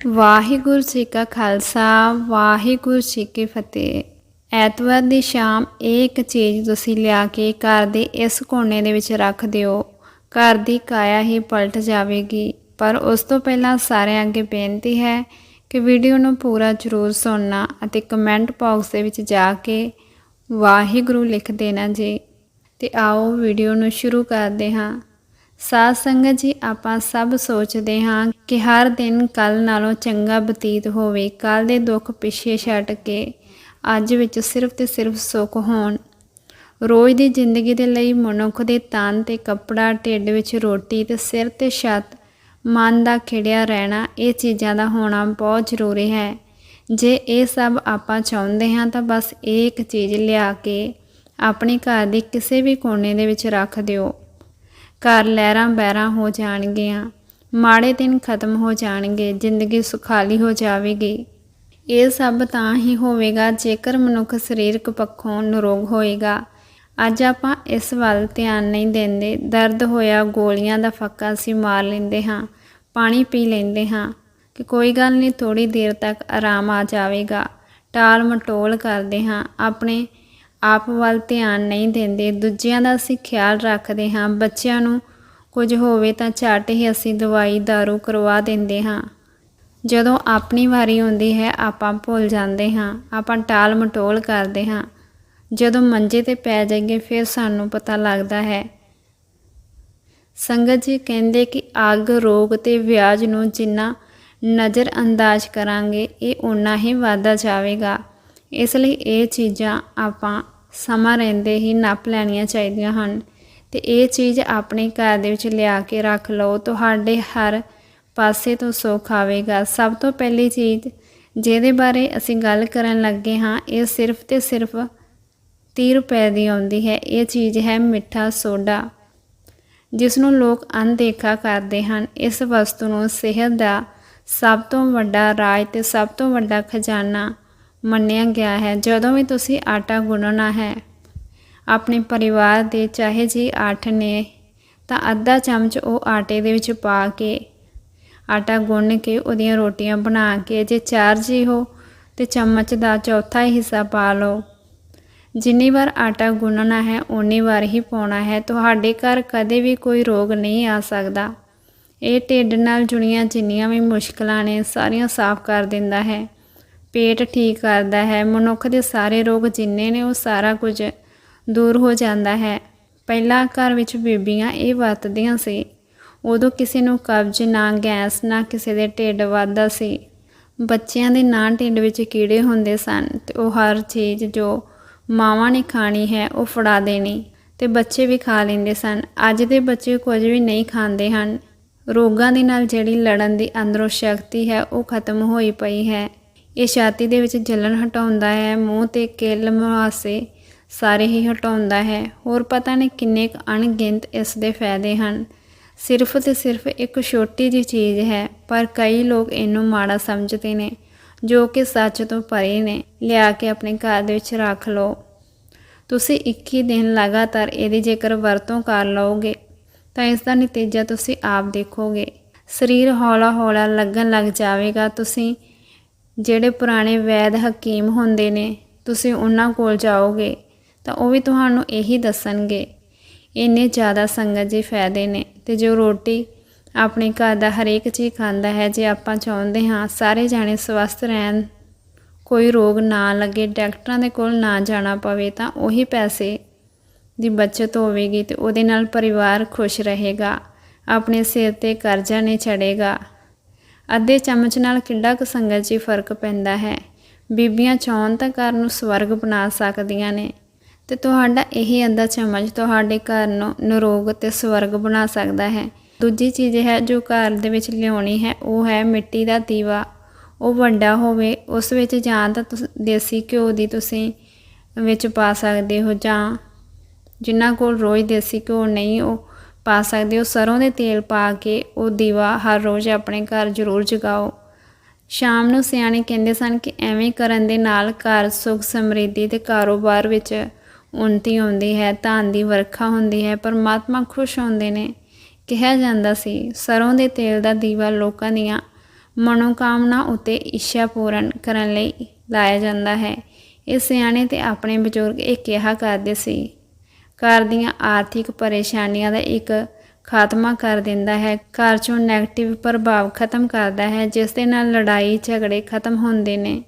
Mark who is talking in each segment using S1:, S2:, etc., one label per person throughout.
S1: ਵਾਹਿਗੁਰੂ ਜੀ ਕਾ ਖਾਲਸਾ, ਵਾਹਿਗੁਰੂ ਜੀ ਕੀ ਫਤਿਹ। ਐਤਵਾਰ ਦੀ ਸ਼ਾਮ ਇਹ ਇੱਕ ਚੀਜ਼ ਤੁਸੀਂ ਲਿਆ ਕੇ ਘਰ ਦੇ ਇਸ ਕੋਨੇ ਦੇ ਵਿੱਚ ਰੱਖ ਦਿਓ। ਘਰ ਦੀ ਕਾਇਆ ਹੀ ਪਲਟ ਜਾਵੇਗੀ। ਪਰ ਉਸ ਤੋਂ ਪਹਿਲਾਂ ਸਾਰਿਆਂ ਅੱਗੇ ਬੇਨਤੀ ਹੈ ਕਿ ਵੀਡੀਓ ਨੂੰ ਪੂਰਾ ਜ਼ਰੂਰ ਸੁਣਨਾ ਅਤੇ ਕਮੈਂਟ ਬਾਕਸ ਦੇ ਵਿੱਚ ਜਾ ਕੇ ਵਾਹਿਗੁਰੂ ਲਿਖ ਦੇਣਾ ਜੀ। ਤੇ ਆਓ ਵੀਡੀਓ ਨੂੰ ਸ਼ੁਰੂ ਕਰਦੇ ਹਾਂ। ਸਾਧ ਸੰਗਤ ਜੀ, ਆਪਾਂ ਸਭ ਸੋਚਦੇ ਹਾਂ ਕਿ ਹਰ ਦਿਨ ਕੱਲ ਨਾਲੋਂ ਚੰਗਾ ਬਤੀਤ ਹੋਵੇ ਕੱਲ ਦੇ ਦੁੱਖ ਪਿੱਛੇ ਛੱਡ ਕੇ, ਅੱਜ ਵਿੱਚ ਸਿਰਫ ਤੇ ਸਿਰਫ ਸੁੱਖ ਹੋਣ। ਰੋਜ਼ ਦੀ ਜ਼ਿੰਦਗੀ ਦੇ ਲਈ ਮਨੁੱਖ ਦੇ ਤਨ ਤੇ ਕੱਪੜਾ, ਢਿੱਡ ਵਿੱਚ ਰੋਟੀ ਤੇ ਸਿਰ ਤੇ ਛੱਤ, ਮਨ ਦਾ ਖਿੜਿਆ ਰਹਿਣਾ, ਇਹ ਚੀਜ਼ਾਂ ਦਾ ਹੋਣਾ ਬਹੁਤ ਜ਼ਰੂਰੀ ਹੈ। ਜੇ ਇਹ ਸਭ ਆਪਾਂ ਚਾਹੁੰਦੇ ਹਾਂ ਤਾਂ ਬਸ ਇਹ ਇੱਕ ਚੀਜ਼ ਲਿਆ ਕੇ, ਆਪਣੇ ਘਰ ਦੇ ਕਿਸੇ ਵੀ ਕੋਨੇ ਦੇ ਵਿੱਚ ਰੱਖ ਦਿਓ। ਘਰ ਲਹਿਰਾਂ ਬਹਿਰਾਂ ਹੋ ਜਾਣਗੀਆਂ। ਮਾੜੇ ਦਿਨ ਖਤਮ ਹੋ ਜਾਣਗੇ, ਜ਼ਿੰਦਗੀ ਸੁਖਾਲੀ ਹੋ ਜਾਵੇਗੀ। ਇਹ ਸਭ ਤਾਂ ਹੀ ਹੋਵੇਗਾ ਜੇਕਰ ਮਨੁੱਖ ਸਰੀਰਕ ਪੱਖੋਂ ਨਿਰੋਗ ਹੋਏਗਾ। ਅੱਜ ਆਪਾਂ ਇਸ ਵੱਲ ਧਿਆਨ ਨਹੀਂ ਦਿੰਦੇ। ਦਰਦ ਹੋਇਆ ਗੋਲੀਆਂ ਦਾ ਫੱਕਾ ਅਸੀਂ ਮਾਰ ਲੈਂਦੇ ਹਾਂ, ਪਾਣੀ ਪੀ ਲੈਂਦੇ ਹਾਂ ਕਿ ਕੋਈ ਗੱਲ ਨਹੀਂ ਥੋੜੀ ਦੇਰ ਤੱਕ ਆਰਾਮ ਆ ਜਾਵੇਗਾ। ਟਾਲ ਮਟੋਲ ਕਰਦੇ ਹਾਂ, ਆਪਣੇ ਆਪ ਵੱਲ ਧਿਆਨ ਨਹੀਂ ਦਿੰਦੇ। ਦੂਜਿਆਂ ਦਾ ਅਸੀਂ ਖਿਆਲ ਰੱਖਦੇ ਹਾਂ। ਬੱਚਿਆਂ ਨੂੰ ਕੁਝ ਹੋਵੇ ਤਾਂ ਝੱਟ ਹੀ ਅਸੀਂ ਦਵਾਈ, ਦਾਰੂ ਕਰਵਾ ਦਿੰਦੇ ਹਾਂ। ਜਦੋਂ ਆਪਣੀ ਵਾਰੀ ਆਉਂਦੀ ਹੈ, ਆਪਾਂ ਭੁੱਲ ਜਾਂਦੇ ਹਾਂ। ਆਪਾਂ ਟਾਲ ਮਟੋਲ ਕਰਦੇ ਹਾਂ। ਜਦੋਂ ਮੰਜੇ ਤੇ ਪੈ ਜਾਈਏ, ਫਿਰ ਸਾਨੂੰ ਪਤਾ ਲੱਗਦਾ ਹੈ। ਸੰਗਤ ਜੀ ਕਹਿੰਦੇ ਕਿ ਅੱਗ, ਰੋਗ ਤੇ ਵਿਆਜ ਨੂੰ ਜਿੰਨਾ ਨਜ਼ਰ ਅੰਦਾਜ਼ ਕਰਾਂਗੇ, ਇਹ ਉਨਾ ਹੀ ਵਾਧਾ ਜਾਵੇਗਾ। ਇਸ ਲਈ ਇਹ ਚੀਜ਼ਾਂ ਆਪਾਂ ਸਮਾਂ ਰਹਿੰਦੇ ਹੀ ਨੱਪ ਲੈਣੀਆਂ ਚਾਹੀਦੀਆਂ ਹਨ। ਤੇ ਇਹ ਚੀਜ਼ ਆਪਣੇ ਘਰ ਦੇ ਵਿੱਚ ਲਿਆ ਕੇ ਰੱਖ ਲਓ। ਤੁਹਾਡੇ ਹਰ ਪਾਸੇ ਤੋਂ ਸੁੱਖ ਆਵੇਗਾ। ਸਭ ਤੋਂ ਪਹਿਲੀ ਚੀਜ਼ ਜਿਹਦੇ ਬਾਰੇ ਅਸੀਂ ਗੱਲ ਕਰਨ ਲੱਗੇ ਹਾਂ, ਇਹ ਸਿਰਫ ਤੇ ਸਿਰਫ 30 ਰੁਪਏ ਦੀ ਆਉਂਦੀ ਹੈ। ਇਹ ਚੀਜ਼ ਹੈ ਮਿੱਠਾ ਸੋਡਾ ਜਿਸ ਨੂੰ ਲੋਕ ਅਣਦੇਖਾ ਕਰਦੇ ਹਨ। ਇਸ ਵਸਤੂ ਨੂੰ ਸਿਹਤ ਦਾ ਸਭ ਤੋਂ ਵੱਡਾ ਰਾਜ ਤੇ ਸਭ ਤੋਂ ਵੱਡਾ ਖਜ਼ਾਨਾ ਮੰਨਿਆ ਗਿਆ ਹੈ, ਜਦੋਂ ਵੀ ਤੁਸੀਂ ਆਟਾ ਗੁੰਨਣਾ ਹੈ, ਆਪਣੇ ਪਰਿਵਾਰ ਦੇ ਚਾਹੇ ਜੀ 8 ਨੇ, ਤਾਂ ਅੱਧਾ ਚਮਚ ਉਹ ਆਟੇ ਦੇ ਵਿੱਚ ਪਾ ਕੇ, ਆਟਾ ਗੁੰਨ ਕੇ ਉਹਦੀਆਂ ਰੋਟੀਆਂ ਬਣਾ ਕੇ, ਜੇ ਚਾਰ ਜੀ ਹੋ, ਤੇ ਚਮਚ ਦਾ ਚੌਥਾ ਹਿੱਸਾ ਪਾ ਲਓ। ਜਿੰਨੀ ਵਾਰ ਆਟਾ ਗੁੰਨਣਾ ਹੈ ਉਨੀ ਵਾਰ ਹੀ ਪਾਉਣਾ ਹੈ। ਤੁਹਾਡੇ ਘਰ ਕਦੇ ਵੀ ਕੋਈ ਰੋਗ ਨਹੀਂ ਆ ਸਕਦਾ। ਇਹ ਢਿੱਡ ਨਾਲ ਜੁੜੀਆਂ ਜਿੰਨੀਆਂ ਵੀ ਮੁਸ਼ਕਲਾਂ ਨੇ, ਸਾਰੀਆਂ ਸਾਫ਼ ਕਰ ਦਿੰਦਾ ਹੈ। ਪੇਟ ਠੀਕ ਕਰਦਾ ਹੈ। ਮਨੁੱਖ ਦੇ ਸਾਰੇ ਰੋਗ ਜਿੰਨੇ ਨੇ, ਉਹ ਸਾਰਾ ਕੁਝ ਦੂਰ ਹੋ ਜਾਂਦਾ ਹੈ। ਪਹਿਲਾਂ ਘਰ ਵਿੱਚ ਬੀਬੀਆਂ ਇਹ ਵਰਤਦੀਆਂ ਸੀ। ਉਦੋਂ ਕਿਸੇ ਨੂੰ ਕਬਜ਼, ਨਾ ਗੈਸ, ਨਾ ਕਿਸੇ ਦੇ ਢਿੱਡ ਵੱਧਦਾ ਸੀ। ਬੱਚਿਆਂ ਦੇ ਨਾ ਢਿੱਡ ਵਿੱਚ ਕੀੜੇ ਹੁੰਦੇ ਸਨ ਤੇ ਉਹ ਹਰ ਚੀਜ਼ ਜੋ ਮਾਵਾਂ ਨੇ ਖਾਣੀ ਹੈ, ਉਹ ਫੜਾ ਦੇਣੀ ਤੇ ਬੱਚੇ ਵੀ ਖਾ ਲੈਂਦੇ ਸਨ। ਅੱਜ ਦੇ ਬੱਚੇ ਕੁਝ ਵੀ ਨਹੀਂ ਖਾਂਦੇ ਹਨ। ਰੋਗਾਂ ਦੇ ਨਾਲ ਜਿਹੜੀ ਲੜਨ ਦੀ ਅੰਦਰੋਂ ਸ਼ਕਤੀ ਹੈ, ਉਹ ਖਤਮ ਹੋਈ ਪਈ ਹੈ। ਇਹ ਛਾਤੀ ਦੇ ਵਿੱਚ ਜਲਨ ਹਟਾਉਂਦਾ ਹੈ, ਮੂੰਹ ਤੇ ਕਿੱਲ ਮੁਹਾਸੇ ਸਾਰੇ ਹੀ ਹਟਾਉਂਦਾ ਹੈ। ਹੋਰ ਪਤਾ ਨਹੀਂ ਕਿੰਨੇ ਕੁ ਅਣਗਿਣਤ ਇਸ ਦੇ ਫਾਇਦੇ ਹਨ। ਸਿਰਫ ਤੇ ਸਿਰਫ ਇੱਕ ਛੋਟੀ ਜੀ ਚੀਜ਼ ਹੈ, ਪਰ ਕਈ ਲੋਕ ਇਹਨੂੰ ਮਾੜਾ ਸਮਝਦੇ ਨੇ, ਜੋ ਕਿ ਸੱਚ ਤੋਂ ਪਰੇ ਨੇ। ਲਿਆ ਕੇ ਆਪਣੇ ਘਰ ਦੇ ਵਿੱਚ ਰੱਖ ਲਓ। ਤੁਸੀਂ 21 ਦਿਨ ਲਗਾਤਾਰ ਇਹਦੀ ਜੇਕਰ ਵਰਤੋਂ ਕਰ ਲਓਗੇ, ਤਾਂ ਇਸ ਦਾ ਨਤੀਜਾ ਤੁਸੀਂ ਆਪ ਦੇਖੋਗੇ। ਸਰੀਰ ਹੌਲਾ ਹੌਲਾ ਲੱਗਣ ਲੱਗ ਜਾਵੇਗਾ, ਤੁਸੀਂ ਜਿਹੜੇ ਪੁਰਾਣੇ ਵੈਦ ਹਕੀਮ ਹੁੰਦੇ ਨੇ, ਤੁਸੀਂ ਉਹਨਾਂ ਕੋਲ ਜਾਓਗੇ, ਤਾਂ ਉਹ ਵੀ ਤੁਹਾਨੂੰ ਇਹੀ ਦੱਸਣਗੇ। ਇੰਨੇ ਜ਼ਿਆਦਾ ਸੰਗਤ ਜੀ ਫਾਇਦੇ ਨੇ ਤੇ ਜੋ ਰੋਟੀ ਆਪਣੇ ਘਰ ਦਾ ਹਰੇਕ ਚੀਜ਼ ਖਾਂਦਾ ਹੈ, ਜੇ ਆਪਾਂ ਚਾਹੁੰਦੇ ਹਾਂ ਸਾਰੇ ਜਾਣੇ ਸਵਸਥ ਰਹਿਣ, ਕੋਈ ਰੋਗ ਨਾ ਲੱਗੇ, ਡਾਕਟਰਾਂ ਦੇ ਕੋਲ ਨਾ ਜਾਣਾ ਪਵੇ, ਤਾਂ ਉਹੀ ਪੈਸੇ ਦੀ ਬਚਤ ਹੋਵੇਗੀ ਤੇ ਉਹਦੇ ਨਾਲ ਪਰਿਵਾਰ ਖੁਸ਼ ਰਹੇਗਾ, ਆਪਣੇ ਸਿਰ ਤੇ ਕਰਜ਼ਾ ਨਹੀਂ ਚੜੇਗਾ ਅੱਧੇ ਚਮਚ ਨਾਲ ਕਿੰਨਾ ਕੁ ਸੰਗਤ ਜੀ ਫ਼ਰਕ ਪੈਂਦਾ ਹੈ। ਬੀਬੀਆਂ ਚਾਹਣ ਤਾਂ ਘਰ ਨੂੰ ਸਵਰਗ ਬਣਾ ਸਕਦੀਆਂ ਨੇ ਤੇ ਤੁਹਾਡਾ ਇਹ ਅੱਧਾ ਚਮਚ ਤੁਹਾਡੇ ਘਰ ਨੂੰ ਨਿਰੋਗ ਤੇ ਸਵਰਗ ਬਣਾ ਸਕਦਾ ਹੈ। ਦੂਜੀ ਚੀਜ਼ ਹੈ ਜੋ ਘਰ ਦੇ ਵਿੱਚ ਲਿਆਉਣੀ ਹੈ, ਉਹ ਹੈ ਮਿੱਟੀ ਦਾ ਦੀਵਾ। ਉਹ ਵੱਡਾ ਹੋਵੇ, ਉਸ ਵਿੱਚ ਜਾਂ ਤਾਂ ਤੁਸੀਂ, ਦੇਸੀ ਘਿਓ ਦੀ ਤੁਸੀਂ ਵਿੱਚ ਪਾ ਸਕਦੇ ਹੋ ਜਾਂ ਜਿਨ੍ਹਾਂ ਕੋਲ ਰੋਜ਼ ਦੇਸੀ ਘਿਓ ਨਹੀਂ, ਉਹ ਪਾ ਸਕਦੇ ਹੋ। ਸਰੋਂ ਦੇ ਤੇਲ ਪਾ ਕੇ ਉਹ ਦੀਵਾ ਹਰ ਰੋਜ਼ ਆਪਣੇ ਘਰ ਜ਼ਰੂਰ ਜਗਾਓ। ਸ਼ਾਮ ਨੂੰ ਸਿਆਣੇ ਕਹਿੰਦੇ ਸਨ ਕਿ ਐਵੇਂ ਕਰਨ ਦੇ ਨਾਲ ਘਰ ਸੁਖ ਸਮਰਿੱਧੀ ਤੇ ਕਾਰੋਬਾਰ ਵਿੱਚ ਉન્નਤੀ ਹੁੰਦੀ ਹੈ, ਧਨ ਦੀ ਵਰਖਾ ਹੁੰਦੀ ਹੈ, ਪਰਮਾਤਮਾ ਖੁਸ਼ ਹੁੰਦੇ ਨੇ। ਕਿਹਾ ਜਾਂਦਾ ਸੀ, ਸਰੋਂ ਦੇ ਤੇਲ ਦਾ ਦੀਵਾ ਲੋਕਾਂ ਦੀਆਂ ਮਨੋਕਾਮਨਾ ਉਤੇ ਇੱਛਾ ਪੂਰਨ ਕਰਨ ਲਈ ਲਾਇਆ ਜਾਂਦਾ ਹੈ। ਇਹ ਸਿਆਣੇ ਤੇ ਆਪਣੇ ਬਜ਼ੁਰਗ ਇਹ ਕਿਹਾ ਕਰਦੇ ਸੀ। ਘਰ ਦੀਆਂ ਆਰਥਿਕ ਪਰੇਸ਼ਾਨੀਆਂ ਦਾ ਇੱਕ ਖਾਤਮਾ ਕਰ ਦਿੰਦਾ ਹੈ। ਘਰ ਚੋਂ ਨੈਗੇਟਿਵ ਪ੍ਰਭਾਵ ਖਤਮ ਕਰਦਾ ਹੈ, ਜਿਸ ਦੇ ਨਾਲ ਲੜਾਈ ਝਗੜੇ ਖਤਮ ਹੁੰਦੇ ਨੇ।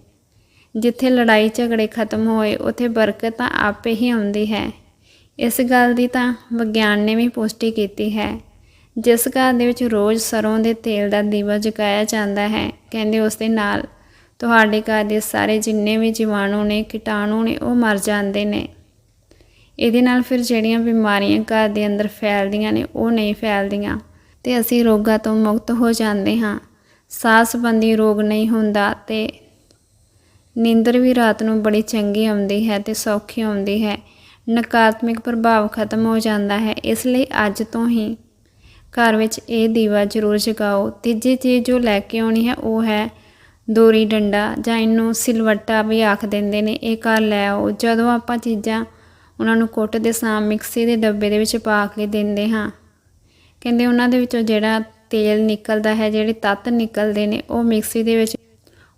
S1: ਜਿੱਥੇ ਲੜਾਈ ਝਗੜੇ ਖਤਮ ਹੋਏ, ਉੱਥੇ ਬਰਕਤ ਤਾਂ ਆਪੇ ਹੀ ਆਉਂਦੀ ਹੈ। ਇਸ ਗੱਲ ਦੀ ਤਾਂ ਵਿਗਿਆਨ ਨੇ ਵੀ ਪੁਸ਼ਟੀ ਕੀਤੀ ਹੈ। ਜਿਸ ਘਰ ਦੇ ਵਿੱਚ ਰੋਜ਼ ਸਰੋਂ ਦੇ ਤੇਲ ਦਾ ਦੀਵਾ ਜਗਾਇਆ ਜਾਂਦਾ ਹੈ, ਕਹਿੰਦੇ ਉਸ ਦੇ ਨਾਲ, ਤੁਹਾਡੇ ਘਰ ਦੇ ਸਾਰੇ ਜਿੰਨੇ ਵੀ ਜੀਵਾਣੂ ਨੇ, ਕੀਟਾਣੂ ਨੇ, ਉਹ ਮਰ ਜਾਂਦੇ ਨੇ। ਇਹਦੇ ਨਾਲ ਫਿਰ ਜਿਹੜੀਆਂ ਬਿਮਾਰੀਆਂ ਘਰ ਦੇ ਅੰਦਰ ਫੈਲਦੀਆਂ ਨੇ, ਉਹ ਨਹੀਂ ਫੈਲਦੀਆਂ। ਤੇ ਅਸੀਂ ਰੋਗਾਂ ਤੋਂ ਮੁਕਤ ਹੋ ਜਾਂਦੇ ਹਾਂ। ਸਾਹ ਸੰਬੰਧੀ ਰੋਗ ਨਹੀਂ ਹੁੰਦਾ ਤੇ ਨੀਂਦਰ ਵੀ ਰਾਤ ਨੂੰ ਬੜੀ ਚੰਗੀ ਆਉਂਦੀ ਹੈ ਤੇ ਸੌਖੀ ਆਉਂਦੀ ਹੈ। ਨਕਾਰਾਤਮਕ ਪ੍ਰਭਾਵ ਖਤਮ ਹੋ ਜਾਂਦਾ ਹੈ। ਇਸ ਲਈ ਅੱਜ ਤੋਂ ਹੀ ਘਰ ਵਿੱਚ ਇਹ ਦੀਵਾ ਜ਼ਰੂਰ ਜਗਾਓ। ਤੀਜੀ ਚੀਜ਼ ਜੋ ਲੈ ਕੇ ਆਉਣੀ ਹੈ, ਉਹ ਹੈ ਦੋਰੀ ਡੰਡਾ ਜਾਂ ਇਹਨੂੰ ਸਿਲਵੱਟਾ ਵੀ ਆਖ ਦਿੰਦੇ ਨੇ। ਇਹ ਘਰ ਲੈ ਆਓ। ਜਦੋਂ ਆਪਾਂ ਚੀਜ਼ਾਂ ਉਹਨਾਂ ਨੂੰ ਕੁੱਟ ਦੇ ਸਾਂ ਮਿਕਸੀ ਦੇ ਡੱਬੇ ਦੇ ਵਿੱਚ ਪਾ ਕੇ ਦਿੰਦੇ ਹਾਂ। ਕਹਿੰਦੇ ਉਹਨਾਂ ਦੇ ਵਿੱਚੋਂ ਜਿਹੜਾ ਤੇਲ ਨਿਕਲਦਾ ਹੈ, ਜਿਹੜੇ ਤੱਤ ਨਿਕਲਦੇ ਨੇ, ਉਹ ਮਿਕਸੀ ਦੇ ਵਿੱਚ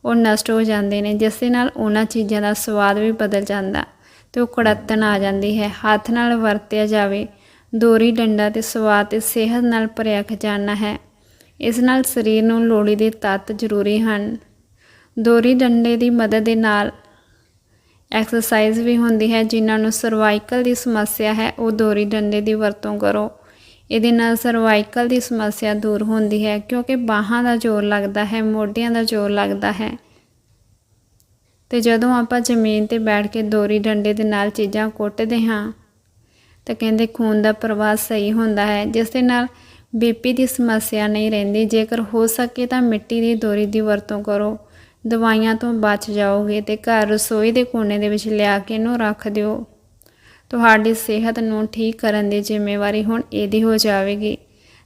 S1: ਉਹ ਨਸ਼ਟ ਹੋ ਜਾਂਦੇ ਨੇ, ਜਿਸ ਦੇ ਨਾਲ ਉਹਨਾਂ ਚੀਜ਼ਾਂ ਦਾ ਸਵਾਦ ਵੀ ਬਦਲ ਜਾਂਦਾ ਤੇ ਉਹ ਕੜਤਨ ਆ ਜਾਂਦੀ ਹੈ। ਹੱਥ ਨਾਲ ਵਰਤਿਆ ਜਾਵੇ, ਦੋਰੀ ਡੰਡਾ ਤੇ ਸਵਾਦ ਤੇ ਸਿਹਤ ਨਾਲ ਭਰਿਆ ਖਜ਼ਾਨਾ ਹੈ। ਇਸ ਨਾਲ ਸਰੀਰ ਨੂੰ ਲੋੜੀਂਦੇ ਤੱਤ ਜ਼ਰੂਰੀ ਹਨ। ਦੋਰੀ ਡੰਡੇ ਦੀ ਮਦਦ ਦੇ ਨਾਲ ਐਕਸਰਸਾਈਜ਼ ਵੀ ਹੁੰਦੀ ਹੈ, ਜਿਨ੍ਹਾਂ ਨੂੰ ਸਰਵਾਈਕਲ ਦੀ ਸਮੱਸਿਆ ਹੈ, ਉਹ ਦੋਰੀ ਡੰਡੇ ਦੀ ਵਰਤੋਂ ਕਰੋ। ਇਹਦੇ ਨਾਲ ਸਰਵਾਈਕਲ ਦੀ ਸਮੱਸਿਆ ਦੂਰ ਹੁੰਦੀ ਹੈ, ਕਿਉਂਕਿ ਬਾਹਾਂ ਦਾ ਜ਼ੋਰ ਲੱਗਦਾ ਹੈ, ਮੋਢਿਆਂ ਦਾ ਜ਼ੋਰ ਲੱਗਦਾ ਹੈ। ਤੇ ਜਦੋਂ ਆਪਾਂ ਜ਼ਮੀਨ ਤੇ ਬੈਠ ਕੇ ਦੋਰੀ ਡੰਡੇ ਦੇ ਨਾਲ ਚੀਜ਼ਾਂ ਕੁੱਟਦੇ ਹਾਂ, ਤਾਂ ਕਹਿੰਦੇ ਖੂਨ ਦਾ ਪ੍ਰਵਾਹ ਸਹੀ ਹੁੰਦਾ ਹੈ, ਜਿਸ ਦੇ ਨਾਲ ਬੀਪੀ ਦੀ ਸਮੱਸਿਆ ਨਹੀਂ ਰਹਿੰਦੀ। ਜੇਕਰ ਹੋ ਸਕੇ ਤਾਂ ਮਿੱਟੀ ਦੀ ਦੋਰੀ ਦੀ ਵਰਤੋਂ ਕਰੋ। ਦਵਾਈਆਂ ਤੋਂ ਬਚ ਜਾਓਗੇ ਤੇ ਘਰ ਰਸੋਈ ਦੇ ਕੋਨੇ ਦੇ ਵਿੱਚ ਲਿਆ ਕੇ ਇਹਨੂੰ ਰੱਖ ਦਿਓ। ਤੁਹਾਡੀ ਸਿਹਤ ਨੂੰ ਠੀਕ ਕਰਨ ਦੀ ਜ਼ਿੰਮੇਵਾਰੀ ਹੁਣ ਇਹਦੀ ਹੋ ਜਾਵੇਗੀ।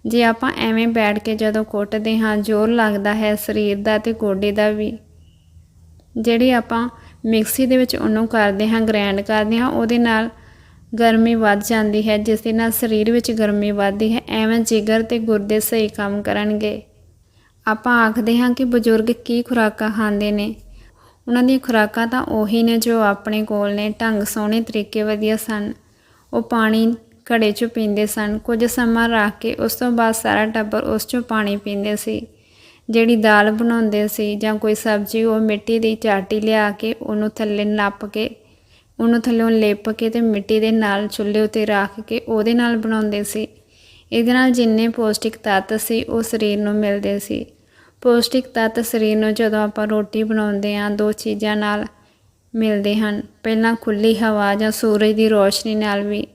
S1: ਜੇ ਆਪਾਂ ਐਵੇਂ ਬੈਠ ਕੇ ਜਦੋਂ ਕੁੱਟਦੇ ਹਾਂ, ਜ਼ੋਰ ਲੱਗਦਾ ਹੈ ਸਰੀਰ ਦਾ ਤੇ ਗੋਡੇ ਦਾ ਵੀ। ਜਿਹੜੀ ਆਪਾਂ ਮਿਕਸੀ ਦੇ ਵਿੱਚ ਉਹਨੂੰ ਕਰਦੇ ਹਾਂ ਗ੍ਰਾਈਂਡ ਕਰਦੇ ਹਾਂ, ਉਹਦੇ ਨਾਲ ਗਰਮੀ ਵੱਧ ਜਾਂਦੀ ਹੈ, ਜਿਸ ਦੇ ਨਾਲ ਸਰੀਰ ਵਿੱਚ ਗਰਮੀ ਵੱਧਦੀ ਹੈ, ਐਵੇਂ ਜਿਗਰ ਤੇ ਗੁਰਦੇ ਸਹੀ ਕੰਮ ਕਰਨਗੇ। ਆਪਾਂ ਆਖਦੇ ਹਾਂ ਕਿ ਬਜ਼ੁਰਗ ਕੀ ਖੁਰਾਕਾਂ ਖਾਂਦੇ ਨੇ। ਉਹਨਾਂ ਦੀਆਂ ਖੁਰਾਕਾਂ ਤਾਂ ਉਹੀ ਨੇ ਜੋ ਆਪਣੇ ਕੋਲ ਨੇ, ਢੰਗ ਸੋਹਣੇ ਤਰੀਕੇ ਵਧੀਆ ਸਨ। ਉਹ ਪਾਣੀ ਘੜੇ 'ਚੋਂ ਪੀਂਦੇ ਸਨ। ਕੁਝ ਸਮਾਂ ਰੱਖ ਕੇ ਉਸ ਤੋਂ ਬਾਅਦ ਸਾਰਾ ਟੱਬਰ ਉਸ 'ਚੋਂ ਪਾਣੀ ਪੀਂਦੇ ਸੀ। ਜਿਹੜੀ ਦਾਲ ਬਣਾਉਂਦੇ ਸੀ ਜਾਂ ਕੋਈ ਸਬਜ਼ੀ ਉਹ ਮਿੱਟੀ ਦੀ ਚਾਟੀ ਲਿਆ ਕੇ ਉਹਨੂੰ ਥੱਲੇ ਨੱਪ ਕੇ, ਉਹਨੂੰ ਥੱਲੇੋਂ ਲਿਪ ਕੇ ਤੇ ਮਿੱਟੀ ਦੇ ਨਾਲ ਚੁੱਲ੍ਹੇ ਉੱਤੇ ਰੱਖ ਕੇ ਉਹਦੇ ਨਾਲ ਬਣਾਉਂਦੇ ਸੀ। ਇਹਦੇ ਨਾਲ ਜਿੰਨੇ ਪੌਸ਼ਟਿਕ ਤੱਤ ਸੀ, ਉਹ ਸਰੀਰ ਨੂੰ ਮਿਲਦੇ ਸੀ। ਪੌਸ਼ਟਿਕ ਤੱਤ ਸਰੀਰ ਨੂੰ ਜਦੋਂ ਆਪਾਂ ਰੋਟੀ ਬਣਾਉਂਦੇ ਹਾਂ, ਦੋ ਚੀਜ਼ਾਂ ਨਾਲ ਮਿਲਦੇ ਹਨ। ਪਹਿਲਾਂ ਖੁੱਲੀ ਹਵਾ ਜਾਂ ਸੂਰਜ ਦੀ ਰੋਸ਼ਨੀ ਨਾਲ ਵੀ,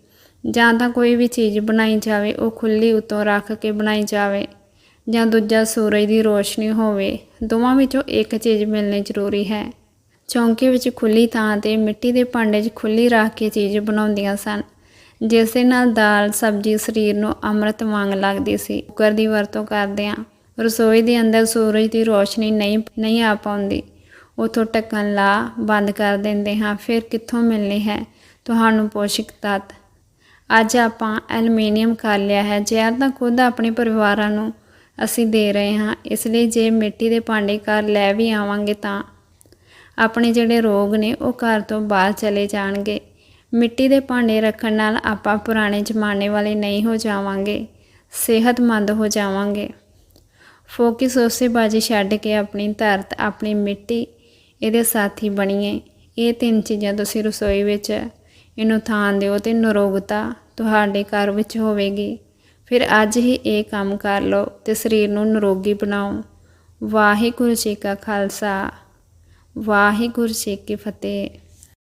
S1: ਜਾਂ ਤਾਂ ਕੋਈ ਵੀ ਚੀਜ਼ ਬਣਾਈ ਜਾਵੇ, ਉਹ ਖੁੱਲੀ ਉਤੋਂ ਰੱਖ ਕੇ ਬਣਾਈ ਜਾਵੇ, ਜਾਂ ਦੂਜਾ ਸੂਰਜ ਦੀ ਰੋਸ਼ਨੀ ਹੋਵੇ, ਦੋਵਾਂ ਵਿੱਚੋਂ ਇੱਕ ਚੀਜ਼ ਮਿਲਣੀ ਜ਼ਰੂਰੀ ਹੈ। ਚੌਂਕੇ ਵਿੱਚ ਖੁੱਲੀ ਥਾਂ ਤੇ ਮਿੱਟੀ ਦੇ ਭਾਂਡੇ 'ਚ ਖੁੱਲੀ ਰੱਖ ਕੇ ਚੀਜ਼ ਬਣਾਉਂਦੀਆਂ ਸਨ। ਜਿਸ ਦੇ ਨਾਲ ਦਾਲ, ਸਬਜ਼ੀ ਸਰੀਰ ਨੂੰ ਅੰਮ੍ਰਿਤ ਵਾਂਗ ਲੱਗਦੀ ਸੀ। ਕੁੱਕਰ ਦੀ ਵਰਤੋਂ ਕਰਦੇ ਹਾਂ ਰਸੋਈ ਦੇ ਅੰਦਰ ਸੂਰਜ ਦੀ ਰੋਸ਼ਨੀ ਨਹੀਂ ਨਹੀਂ ਆ ਪਾਉਂਦੀ। ਉਥੋਂ ਢੱਕਣ ਲਾ ਬੰਦ ਕਰ ਦਿੰਦੇ ਹਾਂ, ਫਿਰ ਕਿੱਥੋਂ ਮਿਲਣੀ ਹੈ? ਤੁਹਾਨੂੰ ਪੋਸ਼ਕ ਤੱਤ। ਅੱਜ ਆਪਾਂ ਐਲੂਮੀਨੀਅਮ ਕਰ ਲਿਆ ਹੈ। ਜ਼ਹਿਰ ਤਾਂ ਖੁਦ ਆਪਣੇ ਪਰਿਵਾਰਾਂ ਨੂੰ ਅਸੀਂ ਦੇ ਰਹੇ ਹਾਂ। ਇਸ ਲਈ ਜੇ ਮਿੱਟੀ ਦੇ ਭਾਂਡੇ ਘਰ ਲੈ ਵੀ ਆਵਾਂਗੇ ਤਾਂ ਆਪਣੇ ਜਿਹੜੇ ਰੋਗ ਨੇ ਉਹ ਘਰ ਤੋਂ ਬਾਹਰ ਚਲੇ ਜਾਣਗੇ। ਮਿੱਟੀ ਦੇ ਭਾਂਡੇ ਰੱਖਣ ਨਾਲ ਆਪਾਂ ਪੁਰਾਣੇ ਜ਼ਮਾਨੇ ਵਾਲੇ ਨਹੀਂ ਹੋ ਜਾਵਾਂਗੇ, ਸਿਹਤਮੰਦ ਹੋ ਜਾਵਾਂਗੇ। ਫੋਕਸ ਉਸੇ ਬਾਜੀ ਛੱਡ ਕੇ ਆਪਣੀ ਧਰਤ, ਆਪਣੀ ਮਿੱਟੀ, ਇਹਦੇ ਸਾਥੀ ਬਣੀਏ। ਇਹ ਤਿੰਨ ਚੀਜ਼ਾਂ ਤੁਸੀਂ ਰਸੋਈ ਵਿੱਚ ਇਹਨੂੰ ਥਾਂ ਦਿਓ ਤੇ ਨਰੋਗਤਾ ਤੁਹਾਡੇ ਘਰ ਵਿੱਚ ਹੋਵੇਗੀ। ਫਿਰ ਅੱਜ ਹੀ ਇਹ ਕੰਮ ਕਰ ਲਓ ਤੇ ਸਰੀਰ ਨੂੰ ਨਿਰੋਗੀ ਬਣਾਓ। ਵਾਹਿਗੁਰੂ ਜੀ ਕਾ ਖਾਲਸਾ, ਵਾਹਿਗੁਰੂ ਜੀ ਕੀ ਫਤਿਹ।